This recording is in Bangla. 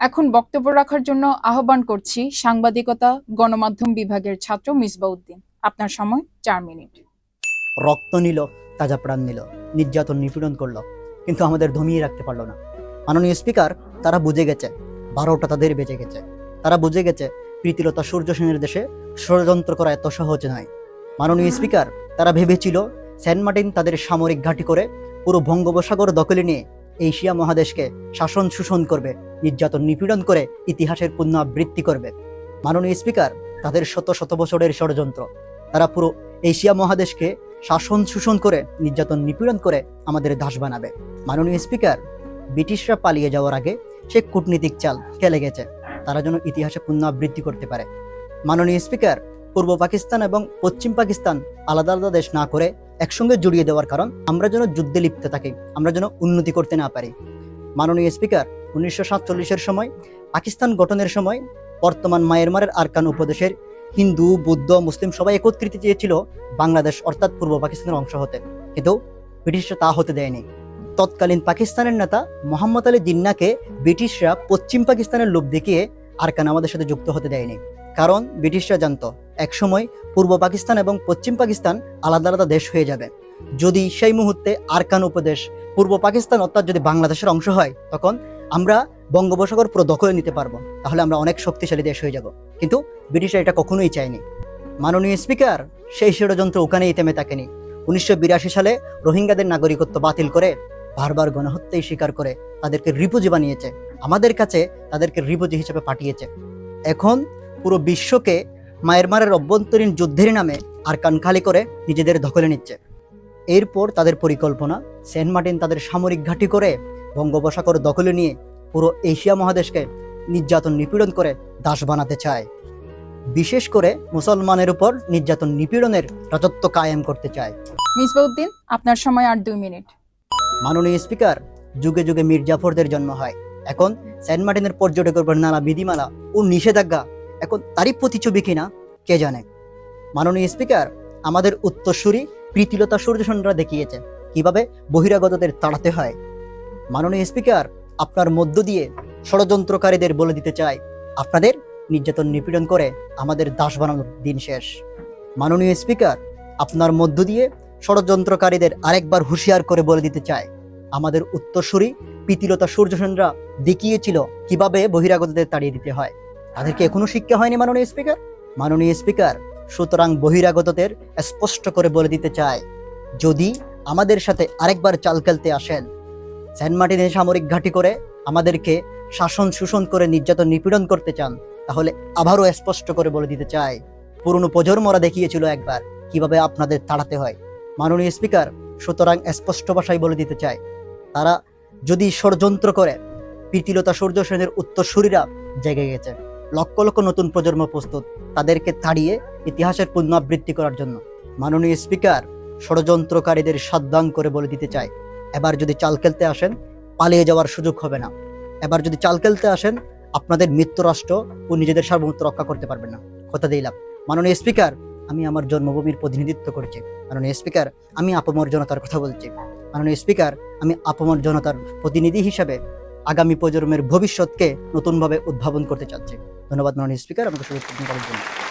এখন বক্তব্য রাখার জন্য আহ্বান করছি সাংবাদিকতা গণমাধ্যম বিভাগের ছাত্র মিসবাউদ্দিন। আপনার সময় চার মিনিট। রক্ত নিল, তাজা প্রাণ নিল, নির্যাতন নিপীড়ন করল, কিন্তু আমাদের দমিয়ে রাখতে পারল না। মাননীয় স্পিকার, তারা বুঝে গেছে, বারোটা তাদের বেঁচে গেছে। তারা বুঝে গেছে, প্রীতিলতা সূর্য সেনের দেশে ষড়যন্ত্র করা এত সহজ নয়। মাননীয় স্পিকার, তারা ভেবেছিল, সেন্ট মার্টিন তাদের সামরিক ঘাঁটি করে পুরো বঙ্গোপসাগর দখলে নিয়ে এশিয়া মহাদেশকে শাসন শোষণ করবে, নির্যাতন নিপীড়ন করে ইতিহাসের পুনরাবৃত্তি করবে। মাননীয় স্পিকার, তাদের শত শত বছরের ষড়যন্ত্র। তারা পুরো এশিয়া মহাদেশকে শাসন শোষণ করে, নির্যাতন নিপীড়ন করে আমাদের দাস বানাবে। মাননীয় স্পিকার, ব্রিটিশরা পালিয়ে যাওয়ার আগে সে কূটনীতিক চাল খেলে গেছে। তারা যেন ইতিহাসে পুনরাবৃত্তি করতে পারে। মাননীয় স্পিকার, পূর্ব পাকিস্তান এবং পশ্চিম পাকিস্তান আলাদা আলাদা দেশ না করে একসঙ্গে জড়িয়ে দেওয়ার কারণ আমরা যেন যুদ্ধে লিপ্ত থাকি, আমরা যেন উন্নতি করতে না পারি। মাননীয় স্পিকার, উনিশশো সাতচল্লিশের সময়, পাকিস্তান গঠনের সময়, বর্তমান মায়ানমারের আরকান উপদেশের হিন্দু, বৌদ্ধ, মুসলিম সবাই একত্রিত চেয়েছিল বাংলাদেশ অর্থাৎ পূর্ব পাকিস্তানের অংশ হতে। কিন্তু ব্রিটিশরা তা হতে দেয়নি। তৎকালীন পাকিস্তানের নেতা মোহাম্মদ আলী জিন্নাকে ব্রিটিশরা পশ্চিম পাকিস্তানের লোভ দেখিয়ে আরকান আমাদের সাথে যুক্ত হতে দেয়নি। কারণ ব্রিটিশরা জানতো, একসময় পূর্ব পাকিস্তান এবং পশ্চিম পাকিস্তান আলাদা আলাদা দেশ হয়ে যাবে। যদি সেই মুহূর্তে আরকান উপদেশ পূর্ব পাকিস্তান অর্থাৎ যদি বাংলাদেশের অংশ হয়, তখন আমরা বঙ্গোপসাগর পুরো দখলে নিতে পারব। তাহলে আমরা অনেক শক্তিশালী দেশ হয়ে যাব। কিন্তু ব্রিটিশরা এটা কখনোই চায়নি। মাননীয় স্পিকার সেই ষড়যন্ত্র ওখানেই থেমে থাকেনি। উনিশশো বিরাশি সালে রোহিঙ্গাদের নাগরিকত্ব বাতিল করে বারবার গণহত্যায় স্বীকার করে তাদেরকে রিপুজি বানিয়েছে। আমাদের কাছে তাদেরকে রিপুজি হিসেবে পাঠিয়েছে। এখন পুরো বিশ্বকে মায়ানমারের অভ্যন্তরীণ যুদ্ধের নামে আর কানখালি করে নিজেদের দখলে নিচ্ছে। এরপর তাদের পরিকল্পনা সেন্ট মার্টিন তাদের সামরিক ঘাঁটি করে বঙ্গোপসাগর দখলে নিয়ে পুরো এশিয়া মহাদেশকে নির্যাতন নিপীড়ন করে দাস বানাতে চায়। বিশেষ করে মুসলমানের উপর নির্যাতন নিপীড়নের রাজত্ব কায়েম করতে চায়। মিসবাউদ্দিন আপনার সময় আর দুই মিনিট। মাননীয় স্পিকার যুগে যুগে মির্জাফরদের জন্ম হয়। এখন সেন্ট মার্টিনের পর্যটকের উপর নানা বিধিমালা ও নিষেধাজ্ঞা এখন তারই প্রতিছবি কিনা, কে জানে? মাননীয় স্পিকার, আমাদের উত্তরসূরি প্রীতিলতা সূর্যসন্ধ্যা দেখিয়েছে, কীভাবে বহিরাগতদের তাড়াতে হয়। মাননীয় স্পিকার, আপনার মধ্য দিয়ে ষড়যন্ত্রকারীদের বলে দিতে চাই, আপনাদের নির্যাতন নিপীড়ন করে আমাদের দাস বানানোর দিন শেষ। মাননীয় স্পিকার, আপনার মধ্য দিয়ে ষড়যন্ত্রকারীদের আরেকবার হুঁশিয়ার করে বলে দিতে চায় আমাদের উত্তরসূরি প্রীতিলতা সূর্যসেনরা দেখিয়েছিল কীভাবে বহিরাগতদের তাড়িয়ে দিতে হয়। তাদেরকে এখনও শিক্ষা হয়নি মাননীয় স্পিকার? মাননীয় স্পিকার, সুতরাং বহিরাগতদের স্পষ্ট করে বলে দিতে চায় যদি আমাদের সাথে আরেকবার চাল খেলতে আসেন, সেন্ট মার্টিনে সামরিক ঘাঁটি করে আমাদেরকে শাসন শোষণ করে নির্যাতন নিপীড়ন করতে চান, তাহলে আবারও স্পষ্ট করে বলে দিতে চায় পুরনো প্রজন্মরা দেখিয়েছিল একবার, কীভাবে আপনাদের তাড়াতে হয়। মাননীয় স্পিকার, সুতরাং স্পষ্ট ভাষায় বলে দিতে চায় তারা যদি ষড়যন্ত্র করে, প্রীতিলতা সূর্য সেনের উত্তরসূরিরা জেগে গেছে। লক্ষ লক্ষ নতুন প্রজন্ম প্রস্তুত তাদেরকে তাড়িয়ে ইতিহাসের পুনরাবৃত্তি করার জন্য। মাননীয় স্পিকার ষড়যন্ত্রকারীদের সাবধান করে বলে দিতে চায়, এবার যদি চাল খেলতে আসেন, পালিয়ে যাওয়ার সুযোগ হবে না। এবার যদি চাল খেলতে আসেন, আপনাদের মৃত্যু রাষ্ট্র ও নিজেদের সার্বভৌমত্ব রক্ষা করতে পারবেন না। কথা দিলাম। মাননীয় স্পিকার, আমি আমার জন্মভূমির প্রতিনিধিত্ব করছি। মাননীয় স্পিকার, আমি আপমর জনতার কথা বলছি। মাননীয় স্পিকার, আমি আপমর জনতার প্রতিনিধি হিসাবে আগামী প্রজন্মের ভবিষ্যৎকে নতুনভাবে উদ্ভাবন করতে চাচ্ছি। ধন্যবাদ মাননীয় স্পিকার আমাকে সুযোগ করার জন্য